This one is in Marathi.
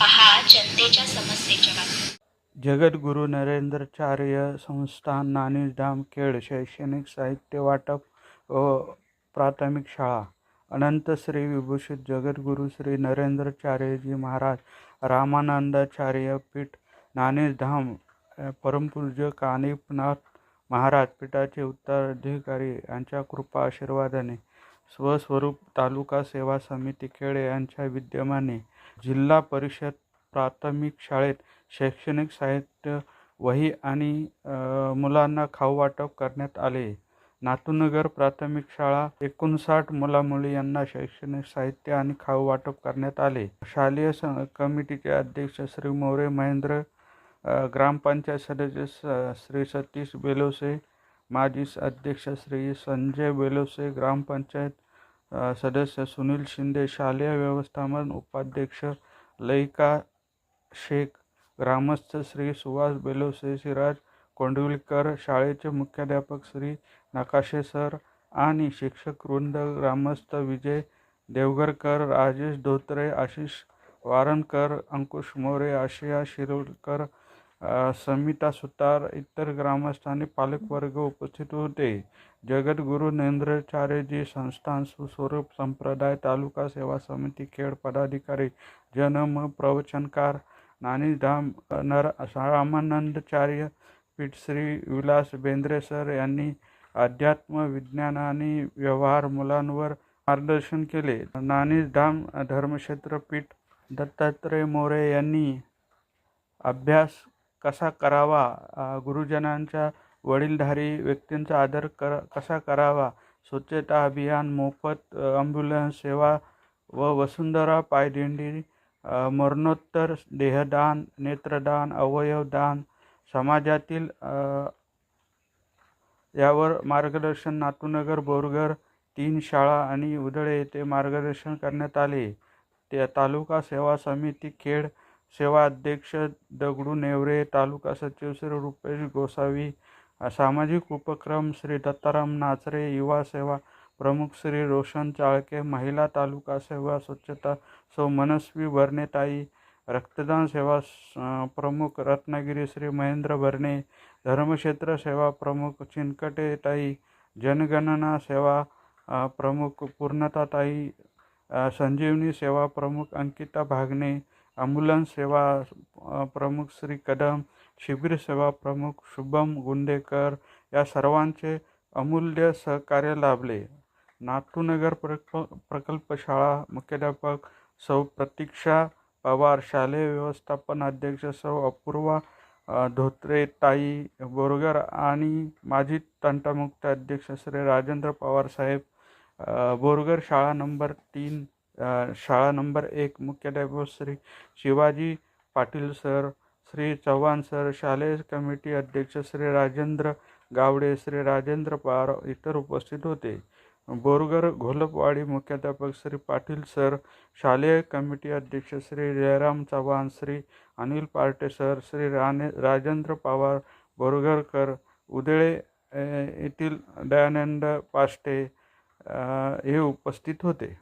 पहा जनतेच्या समस्येच्या बाबतीत. जगद्गुरू नरेंद्राचार्य संस्थान नाणीधाम खेळ शैक्षणिक साहित्य वाटप व प्राथमिक शाळा. अनंत श्री विभूषित जगद्गुरू श्री नरेंद्रचार्यजी महाराज रामानंदाचार्य पीठ नाणीधाम अ, परमपूज्य कानिपनाथ महाराज पीठाचे उत्तराधिकारी यांच्या कृपा आशीर्वादाने स्वस्वरूप तालुका सेवा समिती खेडे यांच्या विद्यमाने जिल्हा परिषद प्राथमिक शाळेत शैक्षणिक साहित्य वही आणि मुलांना खाऊ वाटप करण्यात आले. नातूनगर प्राथमिक शाळा एकोणसाठ मुलामुली यांना शैक्षणिक साहित्य आणि खाऊ वाटप करण्यात आले. शालेय स कमिटीचे अध्यक्ष श्री मोरे महेंद्र ग्रामपंचायत सदस्य श्री सतीश बेलोसे माजी अध्यक्ष श्री संजय बेलोसे ग्रामपंचायत सदस्य सुनील शिंदे शालेय व्यवस्थापन उपाध्यक्ष लयिका शेख ग्रामस्थ श्री सुहास बेलोसे सिराज कोंडविलकर शाळेचे मुख्याध्यापक श्री नकाशे सर आणि शिक्षक वृंद ग्रामस्थ विजय देवगरकर राजेश धोत्रे आशिष वारणकर अंकुश मोरे आशिया शिरोडकर समिता सुतार इतर ग्रामस्थ आणि पालकवर्ग उपस्थित होते. जगद्गुरू नरेंद्रचार्यजी संस्थान सुस्वरूप संप्रदाय तालुका सेवा समिती खेड पदाधिकारी जन्म प्रवचनकार नानीधाम नर रामानंदचार्य पीठ श्री विलास बेंद्रे सर यांनी अध्यात्म विज्ञान आणि व्यवहार मुलांवर मार्गदर्शन केले. नानीधाम धर्मक्षेत्र पीठ दत्तात्रय मोरे यांनी अभ्यास कसा करावा? गुरुजनांच्या वडीलधारी व्यक्तींचा आदर कर कसा करावा? स्वच्छता अभियान मोफत ॲम्ब्युलन्स सेवा व वसुंधरा पायदिंडी मरणोत्तर देहदान नेत्रदान अवयवदान समाजातील यावर मार्गदर्शन नातूनगर बोरगर तीन शाळा आणि उदळे येथे मार्गदर्शन करण्यात आले. ते तालुका सेवा समिती खेड सेवा अध्यक्ष दगडू नेवरे तालुका सचिव श्री रुपेश गोसावी सामाजिक उपक्रम श्री दत्ताराम नाचरे युवा सेवा प्रमुख श्री रोशन चाळके महिला तालुका सेवा स्वच्छता सौ मनस्वी भरणेताई रक्तदान सेवा प्रमुख रत्नागिरी श्री महेंद्र भरणे धर्मक्षेत्र सेवा प्रमुख चिनकटेताई जनगणना सेवा प्रमुख पूर्णताताई संजीवनी सेवा प्रमुख अंकिता भागणे ॲम्ब्युलन्स सेवा प्रमुख श्री कदम शिबिर सेवा प्रमुख शुभम गुंडेकर या सर्वांचे अमूल्य सहकार्य लाभले. नातूनगर प्रक प्रकल्प शाळा मुख्याध्यापक सौ प्रतीक्षा पवार शालेय व्यवस्थापन अध्यक्ष सौ अपूर्वा धोत्रे ताई बोरगर आणि माजी तंटामुक्त अध्यक्ष श्री राजेंद्र पवार साहेब बोरगर शाळा नंबर तीन शाळा नंबर एक मुख्याध्यापक श्री शिवाजी पाटील सर श्री चव्हाण सर शालेय कमिटी अध्यक्ष श्री राजेंद्र गावडे श्री राजेंद्र पार इतर उपस्थित होते. बोरगर घोलपवाडी मुख्याध्यापक श्री पाटील सर शालेय कमिटी अध्यक्ष श्री जयराम चव्हाण श्री अनिल पार्टे सर श्री राणे राजेंद्र पवार बोरगरकर उदळे येथील दयानंद पाष्टे हे उपस्थित होते.